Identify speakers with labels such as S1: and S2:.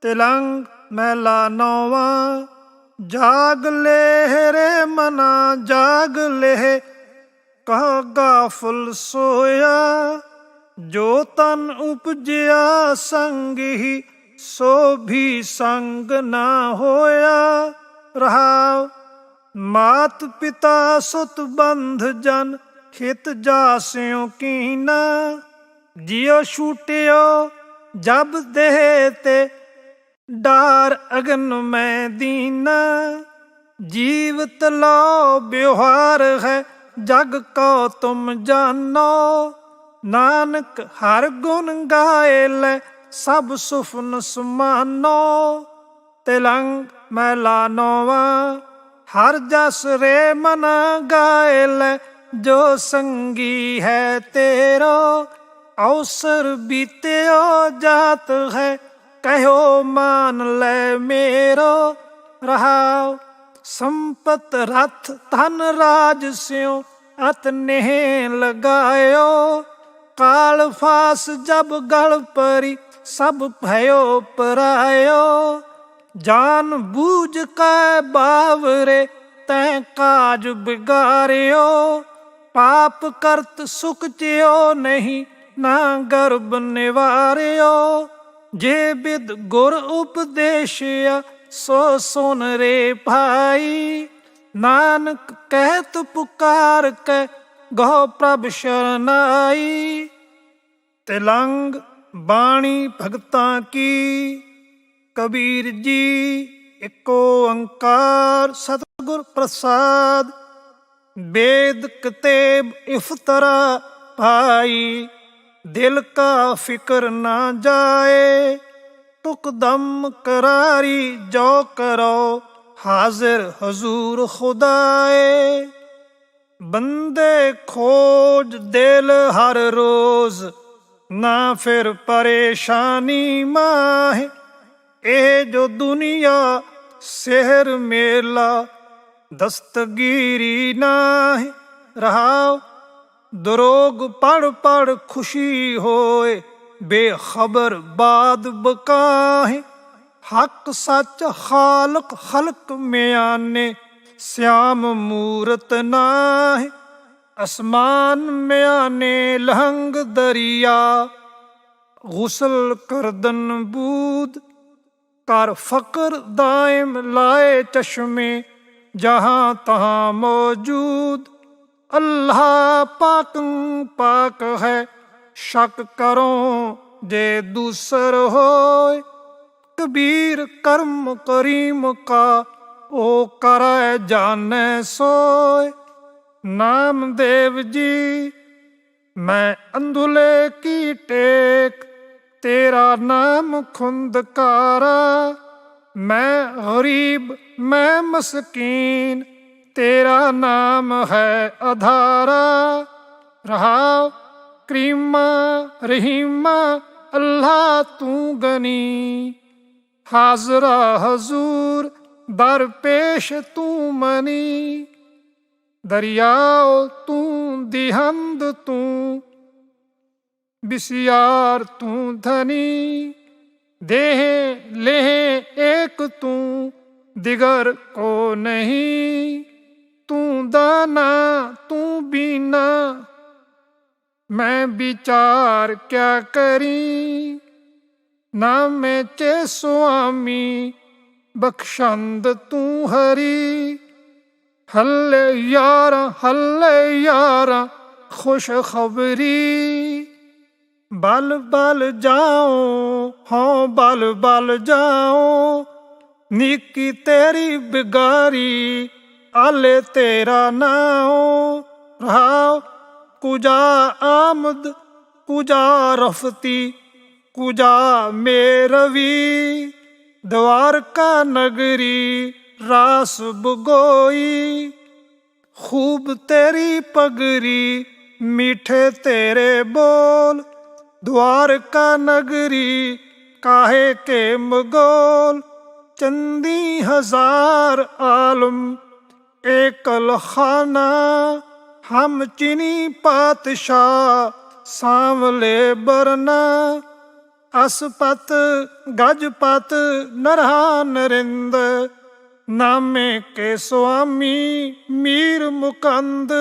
S1: ਤਿਲੰਗ ਮਹਿਲਾ ਨੌਵਾਂ, ਜਾਗ ਲੈ ਮਨਾ, ਜਾਗ ਲੈ ਕਹ ਗਾਫਲ ਸੋਇਆ, ਜੋ ਤਨ ਉਪਜਿਆ ਸੰਗ ਹੀ, ਸੋ ਵੀ ਸੰਗ ਨਾ ਹੋਇਆ। ਰਹਾਉ, ਮਾਤ ਪਿਤਾ ਸੁਤ ਬੰਧ ਜਨ, ਖਿਤ ਜਾਸਿਓ ਕੀਨਾ। ਜਿਉ ਛੂਟਿਓ ਜਬ ਦੇਹ ਤੇ ਡਾਰ ਅਗਨ ਮੈਂ ਦੀਨਾ, ਜੀਵਤ ਲੋ ਬਿਵਹਾਰ ਹੈ, ਜਗ ਕੋ ਤੁਮ ਜਾਨੋ। ਨਾਨਕ ਹਰ ਗੁਣ ਗਾਏ ਲੈ, ਸਭ ਸੁਫਨ ਸਮਾਨੋ। ਤਿਲੰਗ ਮੈਲਾ ਨੋਵਾ ਹਰ ਜਸ ਰੇ ਮਨ ਗਾਏ ਲੈ, ਜੋ ਸੰਗੀ ਹੈ ਤੇਰਾ ਅਵਸਰ ਬੀਤਿਓ ਜਾਤ ਹੈ ਕਹਿਓ, ਮਾਨ ਲੈ ਮੇਰਾ ਰਹਾਉ। ਸੰਪਤ ਰਥ ਧਨ ਰਾਜ ਸਿਓ ਅਤ ਨਹਿ ਲਗਾਇਓ। ਕਾਲ ਫਾਸ ਜਬ ਗਲ ਪਰੀ, ਸਭ ਭਇਓ ਪਰਾਇਓ। ਜਾਨ ਬੂਝ ਕੈ ਬਾਵਰੇ, ਤੈ ਕਾਜ ਬਿਗਾਰਿਓ। ਪਾਪ ਕਰਤ ਸੁਖ ਚਿਓ ਨਹੀਂ, ਨਾ ਗਰਬ ਨਿਵਾਰਿਓ। ਜੇ ਬਿਦ ਗੁਰ ਉਪਦੇਸ਼ਿਆ, ਸੋ ਸੁਨ ਰੇ ਭਾਈ। ਨਾਨਕ ਕਹਿਤ ਪੁਕਾਰ ਕੈ ਗਉ ਪ੍ਰਭ ਸ਼ਰਨਾਈ। ਤਿਲੰਗ ਬਾਣੀ ਭਗਤਾਂ ਕੀ, ਕਬੀਰ ਜੀ ਇੱਕ ਓੰਕਾਰ ਸਤਿਗੁਰ ਪ੍ਰਸਾਦ। ਬੇਦ ਕਿਤੇਬ ਇਫਤਰਾ ਭਾਈ। ਦਿਲ ਕਾ ਫਿਕਰ ਨਾ ਜਾਏ। ਟੁਕ ਦਮ ਕਰਾਰੀ ਜੋ ਕਰੋ, ਹਾਜ਼ਰ ਹਜ਼ੂਰ ਖੁਦਾਏ। ਬੰਦੇ ਖੋਜ ਦਿਲ ਹਰ ਰੋਜ਼, ਨਾ ਫਿਰ ਪਰੇਸ਼ਾਨੀ ਮਾਹ। ਇਹ ਜੋ ਦੁਨੀਆ, ਸਹਿਰ ਮੇਲਾ, ਦਸਤਗੀਰੀ ਨਾ ਹੈ ਰਹਾਓ ਦਰੋਗ ਪੜ ਪੜ ਖੁਸ਼ੀ ਹੋਏ, ਬੇਖਬਰ ਬਾਦ ਬਕਾਹੇ। ਹੱਕ ਸੱਚ ਖਾਲਕ ਖਲਕ ਮਿਆਨੇ, ਸਿਆਮ ਮੂਰਤ ਨਾਹੀਂ। ਅਸਮਾਨ ਮਿਆਨੇ ਲਹੰਗ ਦਰਿਆ, ਗੁਸਲ ਕਰਦਨ ਬੂਦ। ਕਰ ਫਕਰ ਦਾਇਮ ਲਾਏ ਚਸ਼ਮੇ, ਜਹਾਂ ਤਹਾਂ ਮੌਜੂਦ। ਅੱਲਾਹ ਪਾਕ ਪਾਕ ਹੈ, ਸ਼ੱਕ ਕਰੋ ਜੇ ਦੂਸਰ ਹੋਏ। ਕਬੀਰ ਕਰਮ ਕਰੀਮ ਕਾ, ਉਹ ਕਰੈ ਜਾਣੈ ਸੋਏ। ਨਾਮਦੇਵ ਜੀ, ਮੈਂ ਅੰਧੁਲੇ ਕੀ ਟੇਕ, ਤੇਰਾ ਨਾਮ ਖੁੰਦਕਾਰਾ। ਮੈਂ ਗਰੀਬ, ਮੈਂ ਮਸਕੀਨ ਤੇਰਾ ਨਾਮ ਹੈ ਅਧਾਰਾ। ਰਹਾ ਕਰੀਮਾ, ਰਹੀਮਾ, ਅੱਲਾ ਤੂੰ ਗਨੀ। ਹਾਜ਼ਰਾ ਹਜ਼ੂਰ ਦਰ ਪੇਸ਼ ਤੂੰ ਮਨੀ। ਦਰਿਆਓ ਤੂੰ, ਦਿਹੰਦ ਤੂੰ। ਬਿਸਿਆਰ ਤੂੰ ਧਨੀ। ਦੇਹ ਲੇਹ ਏਕ ਤੂੰ, ਦਿਗਰ ਕੋ ਨਹੀਂ। ਤੂੰ ਦਾਨਾ ਤੂੰ ਬੀਨਾ ਮੈਂ ਵਿਚਾਰ ਕਿਆ ਕਰੀ? ਨਾ ਮੈਂ ਚੇ ਸੁਆਮੀ ਬਖਸ਼ੰਦ ਤੂੰ ਹਰੀ। ਹੱਲੇ ਯਾਰ ਹੱਲੇ ਯਾਰ, ਖੁਸ਼ ਖਬਰੀ। ਬਲ ਬਲ ਜਾਓ ਹਾਂ ਬਲ ਬਲ ਜਾਓ ਨੀਕੀ ਤੇਰੀ ਬਿਗਾਰੀ ਆਲੇ ਤੇਰਾ ਨਾਉ, ਰਹਾਉ, ਕੁਜਾ ਆਮਦ, ਕੁਜਾ ਰਫਤੀ, ਕੁਜਾ ਮੇਰਵੀ, ਦਵਾਰਕਾ ਨਗਰੀ, ਰਾਸ ਬਗੋਈ। ਖੂਬ ਤੇਰੀ ਪਗਰੀ, ਮਿੱਠੇ ਤੇਰੇ ਬੋਲ, ਦਵਾਰਕਾ ਨਗਰੀ, ਕਾਹੇ ਕੇ ਮਗੋਲ ਚੰਦੀ ਹਜ਼ਾਰ ਆਲਮ एकल खाना हम चिनी पातशाह सांवले बरना ਅਸਪਤ ਗਜਪਤ ਨਰਹਾ ਨਰਿੰਦ ਨਾਮੇ ਕੇ ਸੁਆਮੀ ਮੀਰ ਮੁਕੰਦ